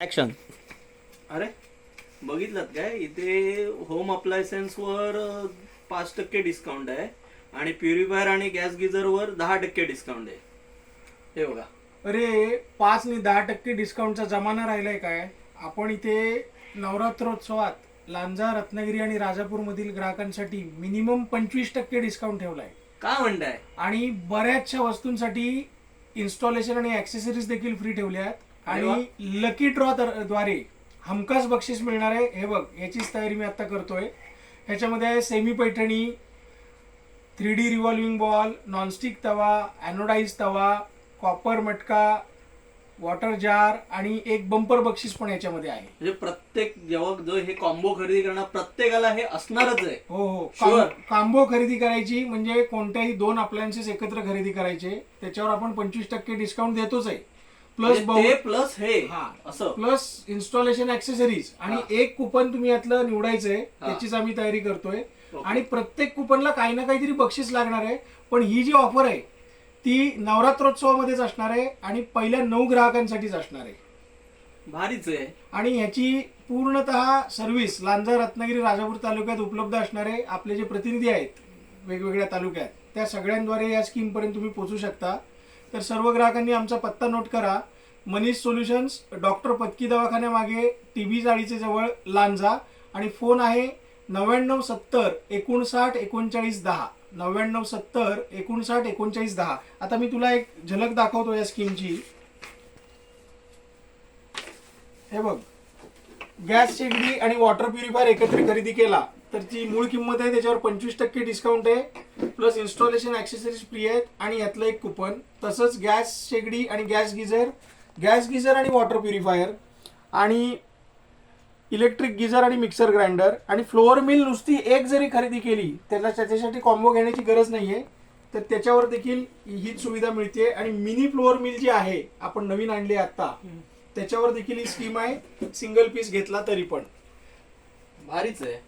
Action अरे बघितलं काय? इथे होम अप्लायन्सेसवर अ, पाच टक्के डिस्काउंट आहे आणि प्युरिफायर आणि गॅस गिझरवर दहा टक्के डिस्काउंट आहे. हे बघा. अरे पाच नि दहा टक्के डिस्काउंटचा जमाना राहिलाय काय? आपण इथे नवरात्रोत्सवात लांजा रत्नागिरी आणि राजापूर मधील ग्राहकांसाठी मिनिमम पंचवीस टक्के डिस्काउंट ठेवलाय. काय म्हणताय? आणि बऱ्याचशा वस्तूंसाठी इन्स्टॉलेशन आणि ऍक्सेसरीज देखील फ्री ठेवल्यात. अरे वा. आणि लकी ड्रॉ द्वारे हमखास बक्षीस मिळणार आहे. हे बघ याचीच तयारी मी आता करतोय. ह्याच्यामध्ये semi Paithani three D revolving ball nonstick तवा अॅनोडाईज तवा कॉपर मटका वॉटर जार आणि एक बंपर बक्षीस पण याच्यामध्ये आहे. म्हणजे प्रत्येक जेव्हा जो हे कॉम्बो खरेदी करणार प्रत्येकाला हे असणारच आहे. हो हो. Sure. कां- कांबो खरेदी करायची म्हणजे कोणत्याही दोन अप्लायन्सेस एकत्र खरेदी करायचे. त्याच्यावर आपण पंचवीस टक्के डिस्काउंट देतोच आहे. प्लस म्हणजे ते प्लस हे. असं प्लस इन्स्टॉलेशन ऍक्सेसरीज आणि. एक कुपन तुम्ही यातलं निवडायचंय. त्याचीच आम्ही तयारी करतोय. आणि प्रत्येक कुपनला काही ना काहीतरी बक्षीस लागणार आहे पण ही जी ऑफर आहे ती नवरात्रोत्सवामध्येच असणार आहे आणि पहिल्या नऊ ग्राहकांसाठीच असणार आहे भारीच आहे आणि ह्याची पूर्णतः सर्व्हिस लांजा रत्नागिरी राजापूर तालुक्यात उपलब्ध असणारे आपले जे प्रतिनिधी आहेत वेगवेगळ्या तालुक्यात त्या सगळ्यांद्वारे या स्कीमपर्यंत तुम्ही पोहोचू शकता तर सर्व ग्राहकांनी आमचा पत्ता नोट करा. मनीष सोल्युशन्स डॉक्टर पत्की दवाखान्यामागे टी व्ही जाळीचे जवळ लांजा आणि फोन आहे नव्याण्णव सत्तर एकोणसाठ एकोणचाळीस दहा. नव्याण्णव सत्तर एकोणसाठ एकोणचाळीस दहा. आता मी तुला एक झलक दाखवतो या स्कीमची. हे बघ. गॅस शेगडी आणि वॉटर प्युरिफायर एकत्र खरेदी केला. तर ती मूळ किंमत आहे त्याच्यावर पंचवीस टक्के डिस्काउंट आहे प्लस इन्स्टॉलेशन ऍक्सेसरीज फ्री आहेत आणि यातलं एक कुपन तसंच गॅस शेगडी आणि गॅस गिझर गॅस गिझर आणि वॉटर प्युरिफायर आणि इलेक्ट्रिक गिझर आणि मिक्सर ग्राइंडर आणि फ्लोअर मिल नुसती एक जरी खरेदी केली त्याला त्याच्यासाठी कॉम्बो घेण्याची गरज नाहीये. तर त्याच्यावर देखील हीच सुविधा मिळते. आणि मिनी फ्लोअर मिल जी आहे आपण नवीन आणली आता त्याच्यावर देखील ही स्कीम आहे. सिंगल पीस घेतला तरी पण. भारीच आहे.